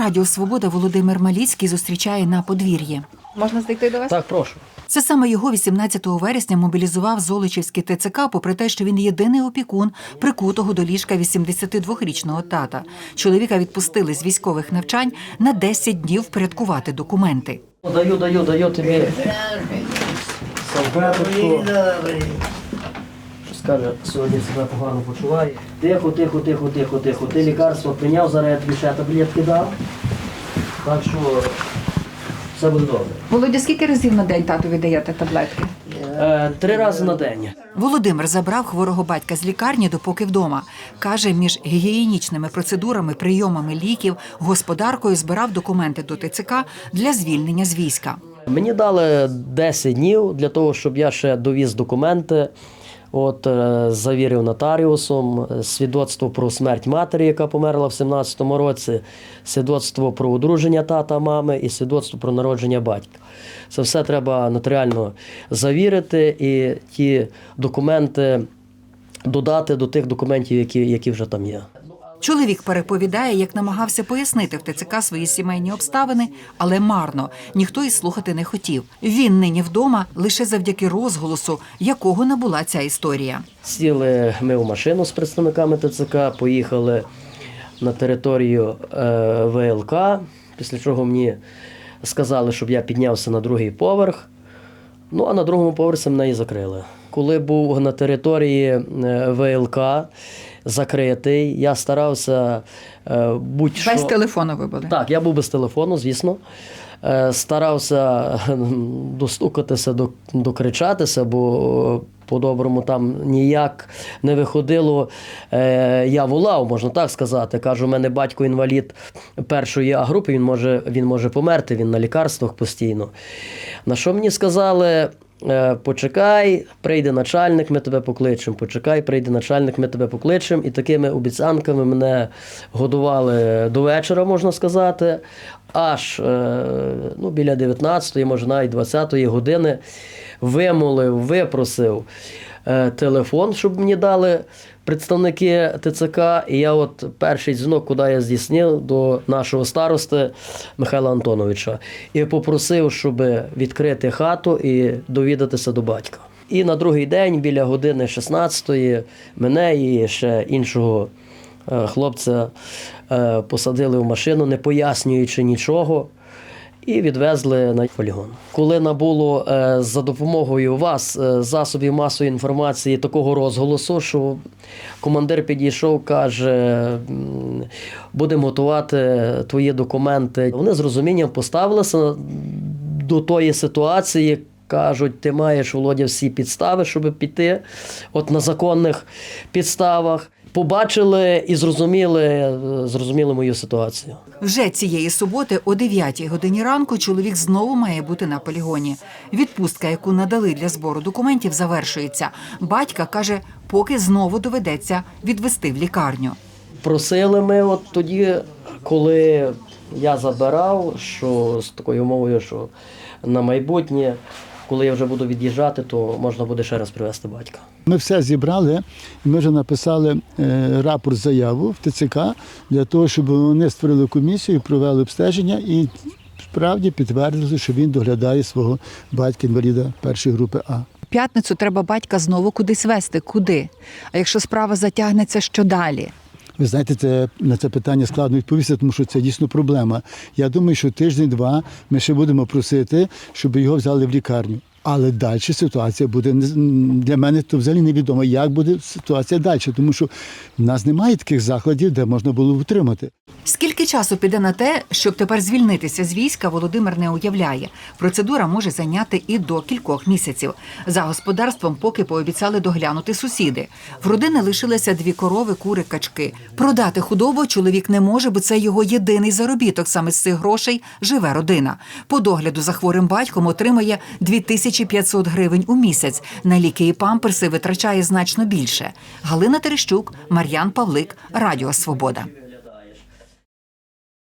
Радіо Свобода Володимир Маліцький зустрічає на подвір'ї. Можна зайти до вас? Так, прошу. Це саме його 18 вересня мобілізував Золочівський ТЦК, попри те, що він єдиний опікун прикутого до ліжка 82-річного тата. Чоловіка відпустили з військових навчань на 10 днів впорядкувати документи. Даю, даю, даю тобі салфеточку. Скаже, сьогодні себе погано почуває. Тихо, тихо, тихо, тихо, тихо. Ти лікарство прийняв, зараз я тобі ще таблетки дав. Так що все буде добре. Володя, скільки разів на день тату віддаєте таблетки? Е, три рази на день. Володимир забрав хворого батька з лікарні, допоки вдома. Каже, між гігієнічними процедурами, прийомами ліків, господаркою збирав документи до ТЦК для звільнення з війська. Мені дали 10 днів для того, щоб я ще довіз документи. От е, завірив нотаріусом е, свідоцтво про смерть матері, яка померла в 17-му році, свідоцтво про одруження тата, мами і свідоцтво про народження батька. Це все треба нотаріально завірити і ті документи додати до тих документів, які, які вже там є. Чоловік переповідає, як намагався пояснити в ТЦК свої сімейні обставини, але марно ніхто й слухати не хотів. Він нині вдома лише завдяки розголосу, якого набула ця історія. Сіли ми в машину з представниками ТЦК, поїхали на територію е, ВЛК, після чого мені сказали, щоб я піднявся на другий поверх. Ну, а на другому поверсі мене і закрили. Коли був на території е, ВЛК закритий, я старався е, будь-що... Без телефону ви були? Так, я був без телефону, звісно. Е, Старався достукатися, докричатися, бо по-доброму там ніяк не виходило. Е, Я волав, можна так сказати. Кажу, у мене батько інвалід першої А групи, він може, він може померти, він на лікарствах постійно. На що мені сказали? Е, Почекай, прийде начальник, ми тебе покличемо. Почекай, прийде начальник, ми тебе покличемо. І такими обіцянками мене годували до вечора, можна сказати. Аж е, ну, біля 19-ї, може навіть 20-ї години вимолив, випросив телефон, щоб мені дали представники ТЦК. І я от перший дзвінок, куди я здійснив, до нашого старости Михайла Антоновича. І попросив, щоб відкрити хату і довідатися до батька. І на другий день, біля години 16-ї, мене і ще іншого е, хлопця е, посадили в машину, не пояснюючи нічого. І відвезли на полігон. Коли набуло е, за допомогою вас е, засобів масової інформації такого розголосу, що командир підійшов, каже: будемо готувати твої документи. Вони з розумінням поставилися до тої ситуації. Кажуть, ти маєш Володя всі підстави, щоб піти, от на законних підставах. Побачили і зрозуміли, зрозуміли мою ситуацію. Вже цієї суботи о 9 годині ранку чоловік знову має бути на полігоні. Відпустка, яку надали для збору документів, завершується. Батька каже, поки знову доведеться відвести в лікарню. Просили ми от тоді, коли я забирав, що з такою мовою, що на майбутнє, коли я вже буду від'їжджати, то можна буде ще раз привезти батька. Ми все зібрали, ми вже написали е, рапорт заяву в ТЦК для того, щоб вони створили комісію, провели обстеження і справді підтвердили, що він доглядає свого батька інваліда першої групи А. В п'ятницю треба батька знову кудись вести. Куди? А якщо справа затягнеться, що далі? Ви знаєте, це на це питання складно відповісти, тому що це дійсно проблема. Я думаю, що тиждень-два ми ще будемо просити, щоб його взяли в лікарню. Але далі ситуація буде для мене то взагалі невідомо, як буде ситуація далі, тому що в нас немає таких закладів, де можна було утримати. Скільки часу піде на те, щоб тепер звільнитися з війська, Володимир не уявляє. Процедура може зайняти і до кількох місяців. За господарством поки пообіцяли доглянути сусіди. В родини лишилися дві корови, кури, качки. Продати худобу чоловік не може, бо це його єдиний заробіток. Саме з цих грошей живе родина. По догляду за хворим батьком отримає 2500 гривень у місяць. На ліки і памперси витрачає значно більше. Галина Терещук, Мар'ян Павлик, Радіо Свобода.